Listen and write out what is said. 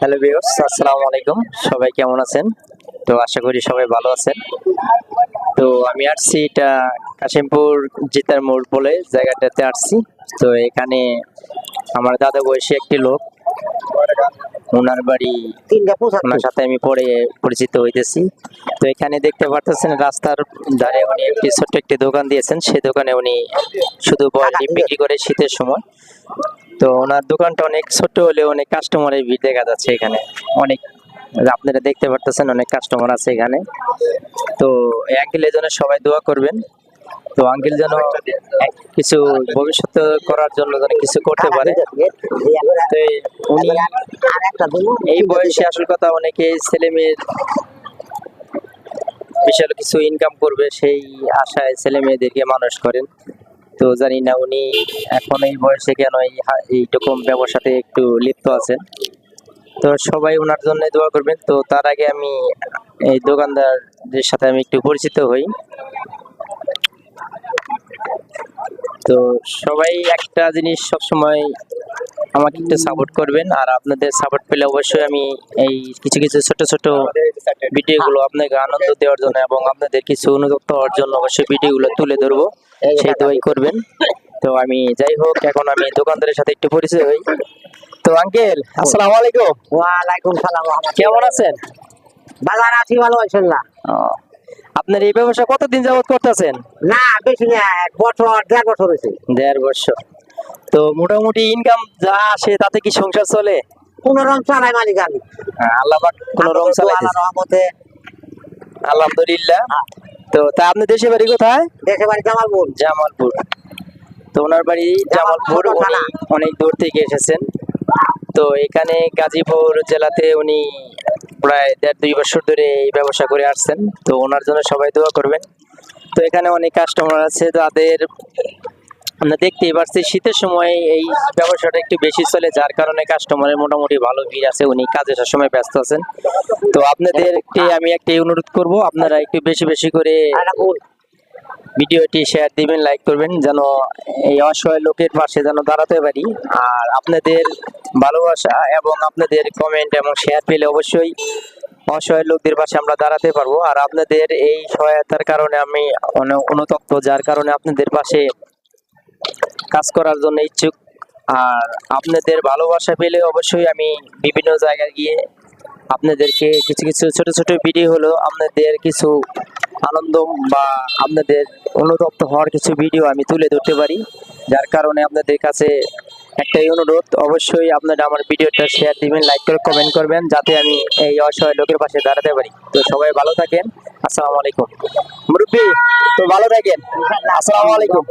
Hello viewers আসসালামু আলাইকুম। সবাই কেমন আছেন? তো আশা করি সবাই ভালো আছেন। তো আমি আসছি এটা কাশিমপুর জিতার মোড় বলে জায়গাটাতে আসছি। তো এখানে আমার দাদা বয়সী একটি লোক। ওনার বাড়ি ওনার সাথে আমি পরে পরিচিত হইতেছি। তো এখানে দেখতে পারতেছেন রাস্তার ধারে উনি একটি ছোট্ট একটি দোকান দিয়েছেন। সেই দোকানে উনি শুধু বল ডিম বিক্রি করে শীতের সময়। তো ওনার দোকানটা অনেক ছোট্ট হলে অনেক কাস্টমারের ভিড় দেখা যাচ্ছে এখানে। অনেক আপনারা দেখতে পারতেছেন অনেক কাস্টমার আছে এখানে। তো এই আঙ্কেলের জন্য সবাই দোয়া করবেন। তো আঙ্কেল যেন কিছু ভবিষ্যতে করার জন্য যেন কিছু করতে পারে। এই বয়সে আসল কথা অনেকে ছেলে মেয়ের বিশাল কিছু ইনকাম করবে, সেই আশায় ছেলে মেয়েদেরকে মানুষ করেন। তো জানি না উনি এখন এই বয়সে কেন এইরকম ব্যবসাতে একটু লিপ্ত আছেন। তো সবাই ওনার জন্য দোয়া করবেন। তো তার আগে আমি এই দোকানদারদের সাথে আমি একটু পরিচিত হই। তো সবাই একটা জিনিস সবসময় আমাকে একটু সাপোর্ট করবেন আর আপনাদের সাপোর্ট পেলে অবশ্যই আমি এই কিছু কিছু ছোট ছোট ভিডিওগুলো আপনাকে আনন্দ দেওয়ার জন্য এবং আপনাদের কিছু অনুযুক্ত হওয়ার জন্য অবশ্যই ভিডিওগুলো তুলে ধরবো। সেই দোয়াই করবেন। তো আমি যাই হোক এখন আমি দোকানদারের সাথে একটু পরিচয় হই। তো আঙ্কেল আসসালামু আলাইকুম। ওয়ালাইকুম সালাম কেমন আছেন? বাজার আছি ভালো আছেন না? আপনার এই ব্যবসা কতদিন যাবত করতেছেন? না বেশি না এক বছর দেড় বছর হয়েছে। দেড় বছর। তো মোটামুটি ইনকাম যা আসে তাতে কি সংসার চলে? কোন রকম চালাই মালিক আমি আল্লাহ কোনো রকম আল্লাহ রহমতে। আলহামদুলিল্লাহ। হ্যাঁ। তো তা আপনি দেশে বাড়ি কোথায়? দেশে বাড়ি জামালপুর। জামালপুর। তো ওনার বাড়ি জামালপুর। অনেক দূর থেকে এসেছেন। তো এখানে গাজীপুর জেলাতে উনি প্রায় দেড় দুই বছর ধরে এই ব্যবসা করে আসছেন। তো ওনার জন্য সবাই দোয়া করবেন। তো এখানে অনেক কাস্টমার আছে তাদের আমরা দেখতেই পাচ্ছি শীতের সময় এই ব্যবসাটা একটু বেশি চলে, যার কারণে কাস্টমারের মোটামুটি ভালো ভিড় আছে, উনি কাজে সবসময় ব্যস্ত আছেন। তো আপনাদেরকে আমি একটি অনুরোধ করব, আপনারা একটু বেশি বেশি করে ভিডিওটি শেয়ার দিবেন লাইক করবেন, যেন এই অসহায় লোকের পাশে যেন দাঁড়াতে পারি। আর আপনাদের ভালোবাসা এবং আপনাদের কমেন্ট এবং শেয়ার পেলে অবশ্যই অসহায় লোকদের পাশে আমরা দাঁড়াতে পারব। আর আপনাদের এই সহায়তার কারণে আমি অনেক অনুতপ্ত, যার কারণে আপনাদের পাশে কাজ করার জন্য ইচ্ছুক। আর আপনাদের ভালোবাসা পেলে অবশ্যই আমি বিভিন্ন জায়গায় গিয়ে আপনাদেরকে কিছু কিছু ছোট ছোট ভিডিও হলো আপনাদের কিছু আনন্দ বা আপনাদের অনুতপ্ত হওয়ার কিছু ভিডিও আমি তুলে ধরতে পারি। যার কারণে আপনাদের কাছে একটাই অনুরোধ, অবশ্যই আপনারা আমার ভিডিওটা শেয়ার দিবেন লাইক করে কমেন্ট করবেন, যাতে আমি এই অসহায় লোকের পাশে দাঁড়াতে পারি। তো সবাই ভালো থাকেন। আসসালামু আলাইকুম। মুরব্বী, তো ভালো থাকেন। আসসালামু আলাইকুম।